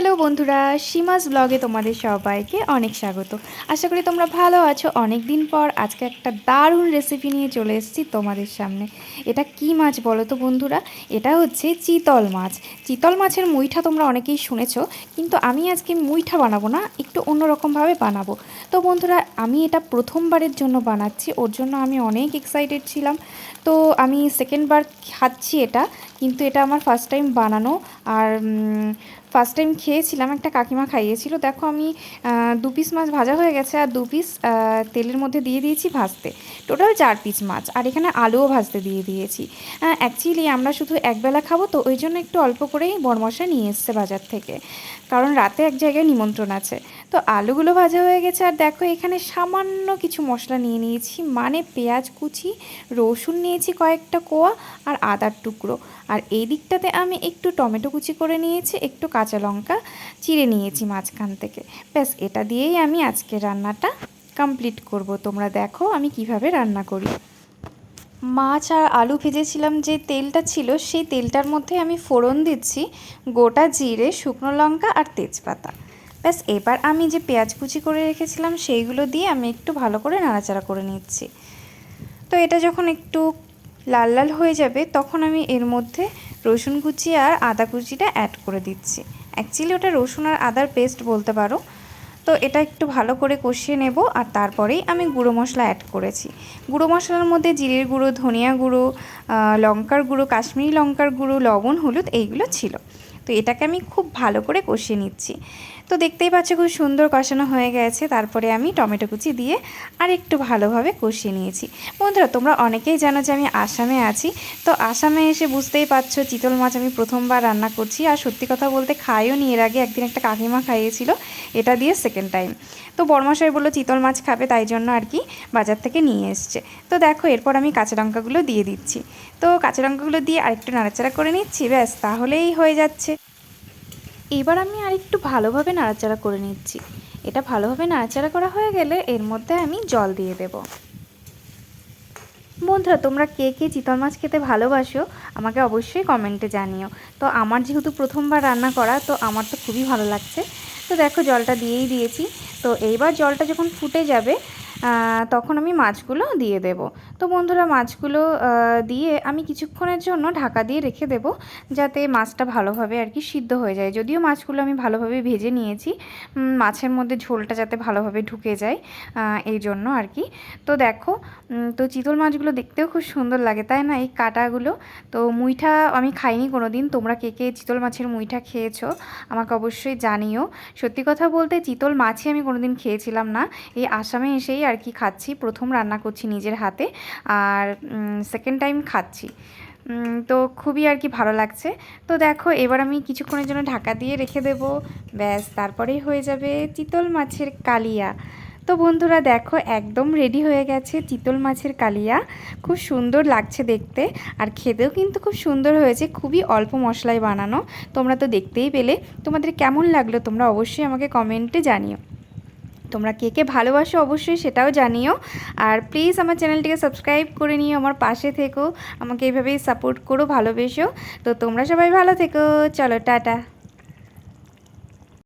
Hello বন্ধুরা, সীমাস ব্লগে তোমাদের সবাইকে অনেক স্বাগত। আশা করি তোমরা ভালো আছো। অনেক দিন পর আজকে একটা দারুণ রেসিপি নিয়ে চলে এসেছি তোমাদের সামনে। এটা কি মাছ বলো তো বন্ধুরা? এটা হচ্ছে চিতল মাছ। চিতল মাছের মুইঠা তোমরা অনেকেই শুনেছো, কিন্তু আমি আজকে মুইঠা বানাবো না, একটু অন্যরকমভাবে বানাবো। তো বন্ধুরা, আমি এটা প্রথমবারের জন্য বানাচ্ছি, ওর জন্য আমি অনেক এক্সাইটেড ছিলাম। তো আমি সেকেন্ডবার খাচ্ছি এটা, কিন্তু এটা আমার ফার্স্ট টাইম বানানো। আর ফার্স্ট টাইম খেয়েছিলাম, একটা কাকিমা খাইয়েছিল। দেখো আমি দু পিস মাছ ভাজা হয়ে গেছে আর দু পিস তেলের মধ্যে দিয়ে দিয়েছি ভাজতে। টোটাল চার পিস মাছ আর এখানে আলুও ভাজতে দিয়ে দিয়েছি। অ্যাকচুয়ালি আমরা শুধু একবেলা খাব, তো ওই জন্য একটু অল্প করেই বরমশা নিয়ে এসছে বাজার থেকে। কারণ রাতে এক জায়গায় নিমন্ত্রণ আছে। তো আলুগুলো ভাজা হয়ে গেছে। আর দেখো, এখানে সামান্য কিছু মশলা নিয়ে নিয়েছি। মানে পেঁয়াজ কুচি, রসুন নিয়েছি কয়েকটা কোয়া আর আদার টুকরো। আর এই দিকটাতে আমি একটু টমেটো কুচি করে নিয়েছি, একটু কাঁচা লঙ্কা চিড়ে নিয়েছি মাঝখান থেকে। ব্যাস, এটা দিয়েই আমি আজকে রান্নাটা কমপ্লিট করব। তোমরা দেখো আমি কীভাবে রান্না করি। মাছ আর আলু ভেজেছিলাম, যে তেলটা ছিল সেই তেলটার মধ্যে আমি ফোড়ন দিচ্ছি, গোটা জিরে, শুকনো লঙ্কা আর তেজপাতা। ব্যাস, এবার আমি যে পেঁয়াজ কুচি করে রেখেছিলাম, সেইগুলো দিয়ে আমি একটু ভালো করে নাড়াচাড়া করে নিচ্ছি। তো এটা যখন একটু লাল লাল হয়ে যাবে, তখন আমি এর মধ্যে রসুন কুচি আর আদা কুচিটা অ্যাড করে দিচ্ছি। অ্যাকচুয়ালি ওটা রসুন আর আদার পেস্ট বলতে পারো। তো এটা একটু ভালো করে কষিয়ে নেব, আর তারপরেই আমি গুঁড়ো মশলা অ্যাড করেছি। গুঁড়ো মশলার মধ্যে জিরের গুঁড়ো, ধনিয়া গুঁড়ো লঙ্কার গুঁড়ো, কাশ্মীরি লঙ্কার গুঁড়ো, লবণ, হলুদ, এইগুলো ছিল। তো এটাকে আমি খুব ভালো করে কষিয়ে নিচ্ছি। তো দেখতেই পাচ্ছ খুব সুন্দর কষানো হয়ে গেছে। তারপরে আমি টমেটো কুচি দিয়ে আর একটু ভালোভাবে কষিয়ে নিয়েছি। বন্ধুরা, তোমরা অনেকেই জানো যে আমি আসামে আছি। তো আসামে এসে বুঝতেই পারছ চিতল মাছ আমি প্রথমবার রান্না করছি। আর সত্যি কথা বলতে খাইও নি। এর আগে একদিন একটা কাকিমা খাইয়েছিল, এটা দিয়ে সেকেন্ড টাইম তো বর্মশাই বলল, চিতল মাছ খাবে, তাই জন্য আর কি বাজার থেকে নিয়ে এসছে। তো দেখো, এরপর আমি কাঁচা লঙ্কাগুলো দিয়ে দিচ্ছি। তো কাঁচা লঙ্কাগুলো দিয়ে আরেকটু নাড়াচাড়া করে নিচ্ছি, ব্যাস, তাহলেই হয়ে যাচ্ছে। এবার আমি আরেকটু ভালোভাবে নাড়াচাড়া করে নিচ্ছি। এটা ভালোভাবে নাড়াচাড়া করা হয়ে গেলে এর মধ্যে আমি জল দিয়ে দেব। বন্ধুরা, তোমরা কে কে চিতল মাছ খেতে ভালোবাসো আমাকে অবশ্যই কমেন্টে জানিও। তো আমার যেহেতু প্রথমবার রান্না করা, তো আমার তো খুবই ভালো লাগছে। তো দেখো, জলটা দিয়েই দিয়েছি। তো এইবার জলটা যখন ফুটে যাবে তখন আমি মাছগুলো দিয়ে দেব। তো বন্ধুরা, মাছগুলো দিয়ে আমি কিছুক্ষণের জন্য ঢাকা দিয়ে রেখে দেব, যাতে মাছটা ভালোভাবে আর কি সিদ্ধ হয়ে যায়। যদিও মাছগুলো আমি ভালোভাবে ভেজে নিয়েছি মাছের মধ্যে ঝোলটা যাতে ভালোভাবে ঢুকে যায় এই জন্য আর কি। তো দেখো তো চিতল মাছগুলো দেখতেও খুব সুন্দর লাগে, তাই না? এই কাটাগুলো। তো মুইঠা আমি খাইনি কোনো দিন তোমরা কে কে চিতল মাছের মুইঠা খেয়েছো, আমাকে অবশ্যই জানিও। সত্যি কথা বলতে, চিতল মাছই আমি কোনোদিন খেয়েছিলাম না। এই আসামে এসেই আর কি খাচ্ছি। প্রথম রান্না করছি নিজের হাতে আর সেকেন্ড টাইম খাচ্ছি। তো খুবই আর কি ভালো লাগছে। তো দেখো, এবার আমি কিছুক্ষণের জন্য ঢাকা দিয়ে রেখে দেব। ব্যাস, তারপরেই হয়ে যাবে চিতল মাছের কালিয়া। তো বন্ধুরা, দেখো, একদম রেডি হয়ে গেছে চিতল মাছের কালিয়া। খুব সুন্দর লাগছে দেখতে আর খেতেও কিন্তু খুব সুন্দর হয়েছে। খুবই অল্প মশলায় বানানো। তোমরা তো দেখতেই পেলে। তোমাদের কেমন লাগল তোমরা অবশ্যই আমাকে কমেন্টে জানিও। তোমরা কে কে ভালোবাসো অবশ্যই সেটাও জানিও। আর প্লিজ আমার চ্যানেলটিকে সাবস্ক্রাইব করে নিও, আমার পাশে থেকো, আমাকে এইভাবেই সাপোর্ট করো, ভালোবেসো। তো তোমরা সবাই ভালো থেকো। চলো, টাটা।